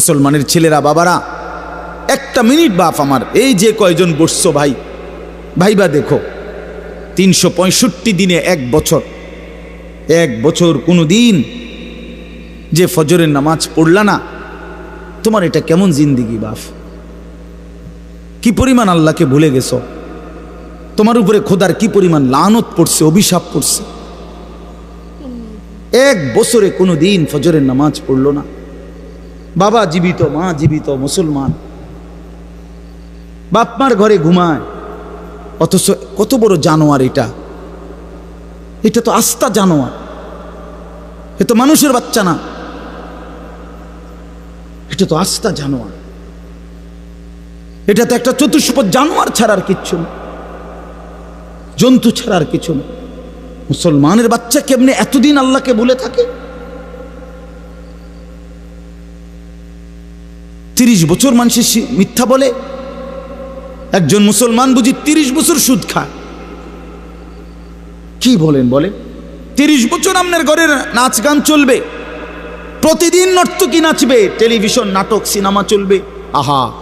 মুসলমানের ছেলেরা, বাবারা, একটা মিনিট বাপ আমার, এই যে কয়জন বসছো ভাই, ভাইবা দেখো, তিনশো পঁয়ষট্টি দিনে এক বছর এক বছর কোনো দিন যে ফজরের নামাজ পড়লা না, তোমার এটা কেমন জিন্দিগি বাপ? কি পরিমাণ আল্লাহকে ভুলে গেছো? তোমার উপরে খোদার কি পরিমাণ লানত পড়ছে, অভিশাপ পড়ছে? এক বছরে কোনো দিন ফজরের নামাজ পড়ল না। বাবা জীবিত, মা জীবিত, মুসলমান। বাপমার ঘরে ঘুমায়। অথচ কত বড় জানোয়ার এটা। এটা তো আস্থা জানোয়ার। এ তো মানুষের বাচ্চা না। এটা তো আস্থা জানোয়ার। এটা তো একটা চতুষ্পদ জানোয়ার ছাড়ার কিচ্ছু না। জন্তু ছাড়ার কিছু না। মুসলমানের বাচ্চা কেমনে এতদিন আল্লাহকে বলে থাকে? তিরিশ বছর মানুষের মিথ্যা বলে। একজন মুসলমান বুঝি তিরিশ বছর সুদ খায়। কি বলেন বলেন? তিরিশ বছর আপনার ঘরের নাচ গান চলবে। প্রতিদিন নর্তকী নাচবে, টেলিভিশন, নাটক, সিনেমা চলবে। আহা,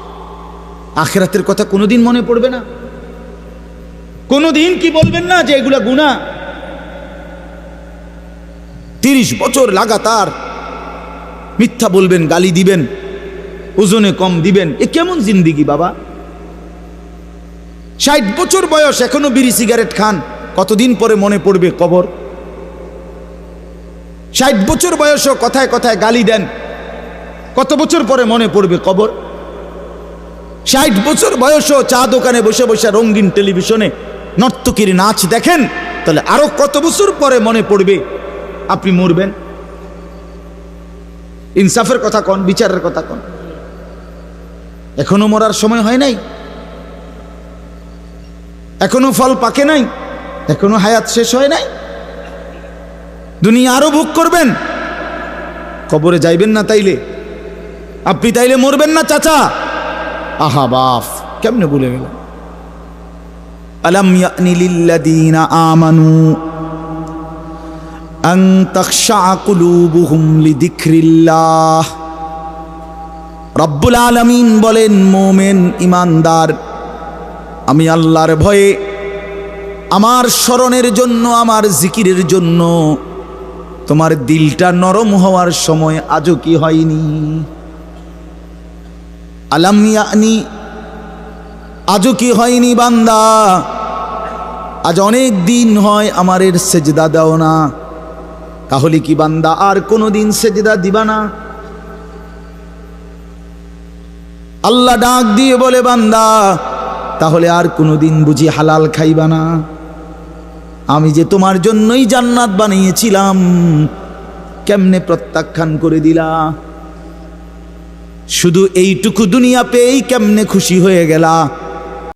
আখেরাতের কথা কোনোদিন মনে পড়বে না। কোনোদিন কি বলবেন না যে এগুলা গুণা তিরিশ বছর লাগাতার মিথ্যা বলবেন, গালি দিবেন। ওজনে কম দিবেন। এ কেমন জিন্দিগি বাবা? ষাট বছর বয়স, এখনও বিড়ি সিগারেট খান। কতদিন পরে মনে পড়বে কবর? ষাট বছর বয়সও কথায় কথায় গালি দেন। কত বছর পরে মনে পড়বে কবর? ষাট বছর বয়সও চা দোকানে বসে বসে রঙিন টেলিভিশনে নর্তকীর নাচ দেখেন, তাহলে আরও কত বছর পরে মনে পড়বে? আপনি মরবেন। ইনসাফের কথা কন, বিচারের কথা কন। এখনও মরার সময় হয় নাই। এখনও ফল পাকে নাই। এখনও হায়াত শেষ হয় নাই। দুনিয়া আরও ভোগ করবেন। কবরে যাইবেন না তাইলে। আপনি তাইলে মরবেন না, চাচা। আহা, বাফ, কেমনে বলে গেল আলম ইয়ানি লিল্লাযীনা আমানু আন তাখশা রব্বুল আলামিন বলেন, মোমেন ইমানদার, আমি আল্লাহর ভয়ে আমার স্মরণের জন্য, আমার জিকিরের জন্য তোমার দিলটা নরম হওয়ার সময় আজও কি হয়নি? আলাম ইয়ানি, আজও কি হয়নি বান্দা? আজ অনেক দিন হয় আমার এর সেজদা দাও না। তাহলে কি বান্দা আর কোনো দিন সেজদা দিবা না? আল্লাহ ডাক দিয়ে বলে, বান্দা, তাহলে আর কোনো দিন বুঝি হালাল খাইবা না? আমি যে তোমার জন্যই জান্নাত বানিয়েছিলাম, কেমনে প্রত্যাখ্যান করে দিলা? শুধু এইটুকু দুনিয়া পেয়েই কেমনে খুশি হয়ে গেলা?